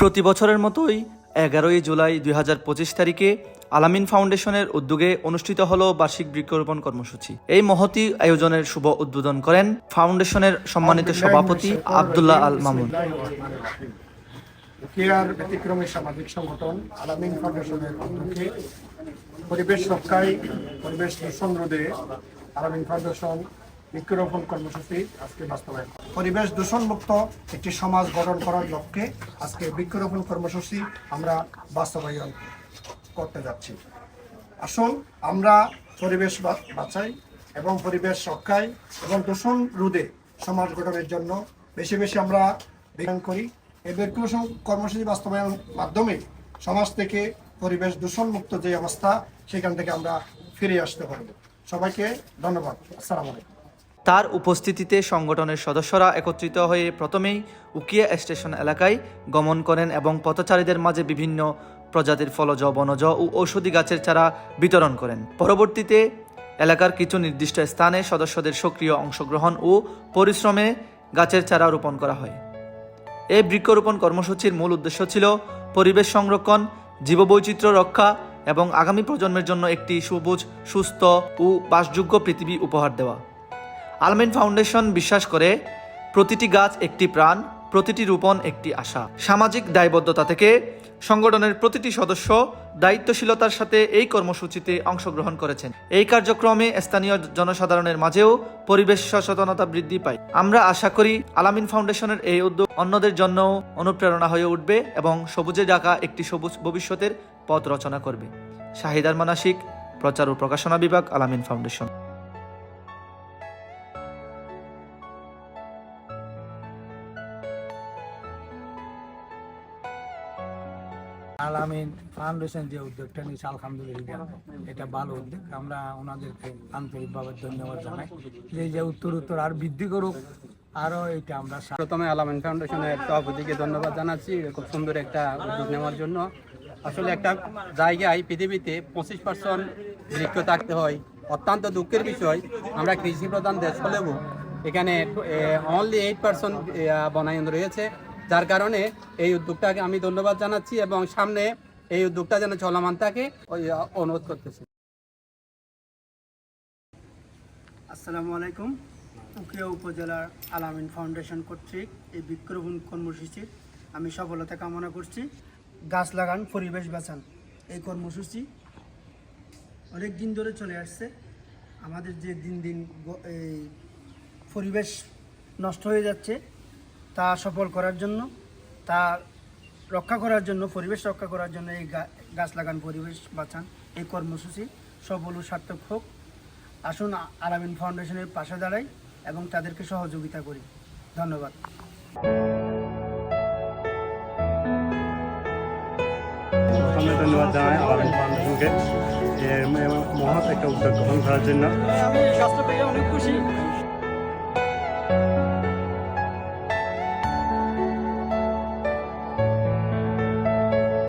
প্রতি বছরের মতোই এগারোই জুলাই দুই হাজার পঁচিশ তারিখে আলামিন ফাউন্ডেশনের উদ্যোগে অনুষ্ঠিত হল বার্ষিক বৃক্ষরোপণ কর্মসূচি। এই মহতি আয়োজনের শুভ উদ্বোধন করেন ফাউন্ডেশনের সম্মানিত সভাপতি আবদুল্লাহ আল মামুন। কেয়ার ব্যতিক্রমী সামাজিক সংগঠন আলামিন ফাউন্ডেশনের উদ্যোগে পরিবেশ রক্ষায় পরিবেশ দূষণ রোধে আলামিন ফাউন্ডেশন বৃক্ষরোপণ কর্মসূচি আজকে বাস্তবায়ন পরিবেশ দূষণ মুক্ত একটি সমাজ গঠন করার লক্ষ্যে আজকে বৃক্ষরোপণ কর্মসূচি আমরা বাস্তবায়ন করতে যাচ্ছি। আসুন, আমরা পরিবেশ বাঁচাই এবং পরিবেশ রক্ষায় এবং দূষণ রোধে সমাজ গঠনের জন্য বেশি বেশি আমরা বিজ্ঞান করি। এই বৃক্ষরোপণ কর্মসূচি বাস্তবায়ন মাধ্যমে সমাজ থেকে পরিবেশ দূষণ মুক্ত যে অবস্থা, সেখান থেকে আমরা ফিরে আসতে পারব। সবাইকে ধন্যবাদ। আসসালামু আলাইকুম। তার উপস্থিতিতে সংগঠনের সদস্যরা একত্রিত হয়ে প্রথমেই উকিয়া স্টেশন এলাকায় গমন করেন এবং পথচারীদের মাঝে বিভিন্ন প্রজাতির ফলজ, বনজ ও ঔষধি গাছের চারা বিতরণ করেন। পরবর্তীতে এলাকার কিছু নির্দিষ্ট স্থানে সদস্যদের সক্রিয় অংশগ্রহণ ও পরিশ্রমে গাছের চারা রোপণ করা হয়। এই বৃক্ষরোপণ কর্মসূচির মূল উদ্দেশ্য ছিল পরিবেশ সংরক্ষণ, জীববৈচিত্র্য রক্ষা এবং আগামী প্রজন্মের জন্য একটি সবুজ, সুস্থ ও বাসযোগ্য পৃথিবী উপহার দেওয়া। আলমিন ফাউন্ডেশন বিশ্বাস করে, প্রতিটি গাছ একটি প্রাণ, প্রতিটি রোপণ একটি আশা। সামাজিক দায়বদ্ধতা থেকে সংগঠনের প্রতিটি সদস্য দায়িত্বশীলতার সাথে এই কর্মসূচিতে অংশগ্রহণ করেছেন। এই কার্যক্রমে স্থানীয় জনসাধারণের মাঝেও পরিবেশ সচেতনতা বৃদ্ধি পায়। আমরা আশা করি আলামিন ফাউন্ডেশনের এই উদ্যোগ অন্যদের জন্য অনুপ্রেরণা হয়ে উঠবে এবং সবুজে ডাকা একটি সবুজ ভবিষ্যতের পথ রচনা করবে। শাহিদার মানাসিক প্রচার ও প্রকাশনা বিভাগ, আলামিন ফাউন্ডেশন। আলামিন ফাউন্ডেশন যে উদ্যোগটা নিয়েছে, আলহামদুলিল্লাহ, এটা ভালো উদ্যোগ। আমরা ওনাদেরকে আন্তরিকভাবে ধন্যবাদ জানাই। যে যে উত্তর উত্তর আর বৃদ্ধি করুক, আরও এটা আমরা প্রথমে আলামিন ফাউন্ডেশনের সভাপতিকে ধন্যবাদ জানাচ্ছি, খুব সুন্দর একটা উদ্যোগ নেওয়ার জন্য। আসলে একটা জায়গায় পৃথিবীতে পঁচিশ পার্সেন্ট বৃক্ষ থাকতে হয়, অত্যন্ত দুঃখের বিষয়। আমরা কৃষি প্রধান দেশ হলেও এখানে অনলি এইট পার্সেন্ট বনায়ন রয়েছে। যার কারণে এই উদ্যোগটাকে আমি ধন্যবাদ জানাচ্ছি এবং সামনে এই উদ্যোগটা যেন চলমান থাকে অনুরোধ করতেছি। আসসালামু আলাইকুম। উকিয়া উপজেলার আলামিন ফাউন্ডেশন কর্তৃক এই বৃক্ষরোপণ কর্মসূচির আমি সফলতা কামনা করছি। গাছ লাগান, পরিবেশ বাঁচান, এই কর্মসূচি অনেক দিন ধরে চলে আসছে। আমাদের যে দিন দিন এই পরিবেশ নষ্ট হয়ে যাচ্ছে তা সফল করার জন্য তা রক্ষা করার জন্য পরিবেশ রক্ষা করার জন্য এই গাছ লাগান পরিবেশ বাঁচান এই কর্মসূচি সফল ও সার্থক হোক। আসুন আলামিন ফাউন্ডেশনের পাশে দাঁড়াই এবং তাদেরকে সহযোগিতা করি। ধন্যবাদ। প্রথমে ধন্যবাদ জানাই আলামিন ফাউন্ডেশনকে মহৎ একটা উদ্যোগ গ্রহণ করার জন্য। আমি স্বাস্থ্য পেয়ে অনেক খুশি।